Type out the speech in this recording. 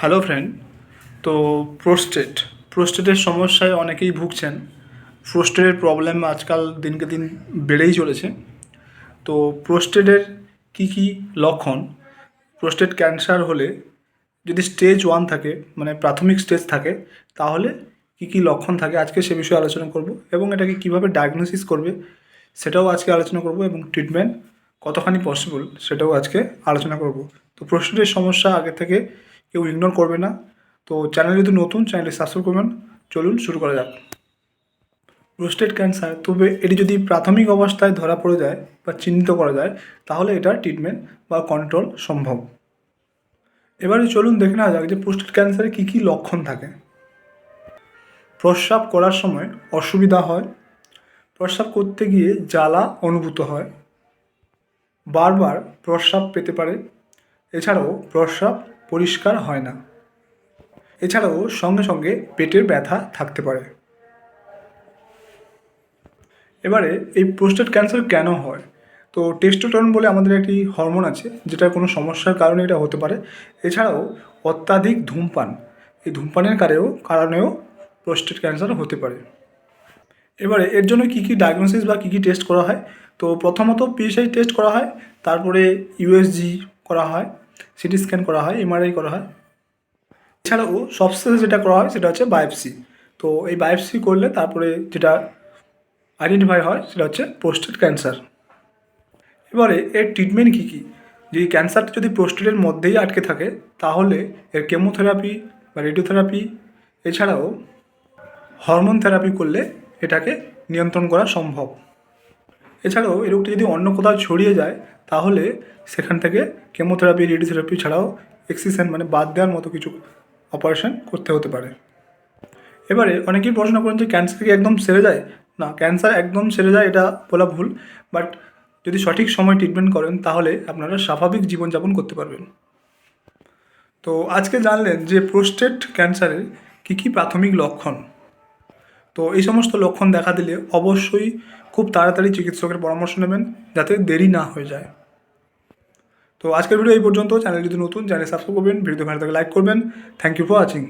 Hello friend তো prostate প্রোস্টেটের সমস্যায় অনেকেই ভুগছেন। প্রোস্টেটের প্রবলেম আজকাল দিনকে দিন বেড়েই চলেছে। তো প্রোস্টেটের কী কী লক্ষণ? প্রোস্টেট ক্যান্সার হলে যদি স্টেজ ওয়ান থাকে মানে প্রাথমিক স্টেজ থাকে, তাহলে কী কী লক্ষণ থাকে? আজকে সে বিষয়ে আলোচনা করব এবং এটাকে কীভাবে ডায়াগনোসিস করবে সেটাও আজকে আলোচনা করব এবং ট্রিটমেন্ট কতখানি পসিবল সেটাও আজকে আলোচনা করব। তো প্রোস্টেটের সমস্যা আগে থেকে কেউ ইগনোর করবে না। তো চ্যানেল যদি নতুন চ্যানেলে সাবস্ক্রাইব করবেন। চলুন শুরু করা যাক। প্রোস্টেট ক্যান্সার তবে এটি যদি প্রাথমিক অবস্থায় ধরা পড়ে যায় বা চিহ্নিত করা যায়, তাহলে এটার ট্রিটমেন্ট বা কন্ট্রোল সম্ভব। এবারে চলুন দেখে নেওয়া যাক যে প্রোস্টেট ক্যান্সারে কী কী লক্ষণ থাকে। প্রস্রাব করার সময় অসুবিধা হয়। প্রস্রাব করতে গিয়ে জ্বালা অনুভূত হয়। বারবার প্রস্রাব পেতে পারে। এছাড়াও প্রস্রাব পরিষ্কার হয় না। এছাড়াও সঙ্গে সঙ্গে পেটের ব্যথা থাকতে পারে। এবারে এই প্রোস্টেট ক্যান্সার কেন হয়? তো টেস্টোস্টেরন বলে আমাদের একটি হরমোন আছে যেটা কোনো সমস্যার কারণে এটা হতে পারে। এছাড়াও অত্যাধিক ধূমপান, এই ধূমপানের কারেও, কারণেও প্রোস্টেট ক্যান্সার হতে পারে। এবারে এর জন্য কী কী ডায়াগনোসিস বা কী কী টেস্ট করা হয়? তো প্রথমত পিএসআই টেস্ট করা হয়, তারপরে ইউএসজি করা হয় সিটি স্ক্যান করা হয় এমআরআই করা হয়। এছাড়াও সবশেষে যেটা করা হয়, সেটা হচ্ছে বায়োপসি তো এই বায়োপসি করলে তারপরে যেটা আইডেন্টিফাই হয়, সেটা হচ্ছে প্রোস্টেট ক্যান্সার এবারে এর ট্রিটমেন্ট কী কী? যদি ক্যান্সারটা যদি প্রোস্টেটের মধ্যেই আটকে থাকে, তাহলে এর কেমোথেরাপি বা রেডিওথেরাপি এছাড়াও হরমোন থেরাপি করলে এটাকে নিয়ন্ত্রণ করা সম্ভব। এছাড়াও এই রোগটি যদি অন্য কোথাও ছড়িয়ে যায়, তাহলে সেখান থেকে কেমোথেরাপি, রেডিওথেরাপি ছাড়াও এক্সিসেন মানে বাদ দেওয়ার মতো কিছু অপারেশন করতে হতে পারে। এবারে অনেকেই প্রশ্ন করেন যে ক্যান্সার কি একদম সেরে যায়? না ক্যান্সার একদম সেরে যায় এটা বলা ভুল বাট যদি সঠিক সময় ট্রিটমেন্ট করেন, তাহলে আপনারা স্বাভাবিক জীবনযাপন করতে পারবেন। তো আজকে জানলেন যে প্রোস্টেট ক্যান্সারের কী কী প্রাথমিক লক্ষণ। তো এই সমস্ত লক্ষণ দেখা দিলে অবশ্যই খুব তাড়াতাড়ি চিকিৎসকের পরামর্শ নেবেন যাতে দেরি না হয়ে যায়। তো আজকের ভিডিও এই পর্যন্ত। চ্যানেল যদি নতুন, চ্যানেল সাবস্ক্রাইব করবেন ভিডিও ভালো থাকলে লাইক করবেন। Thank you for watching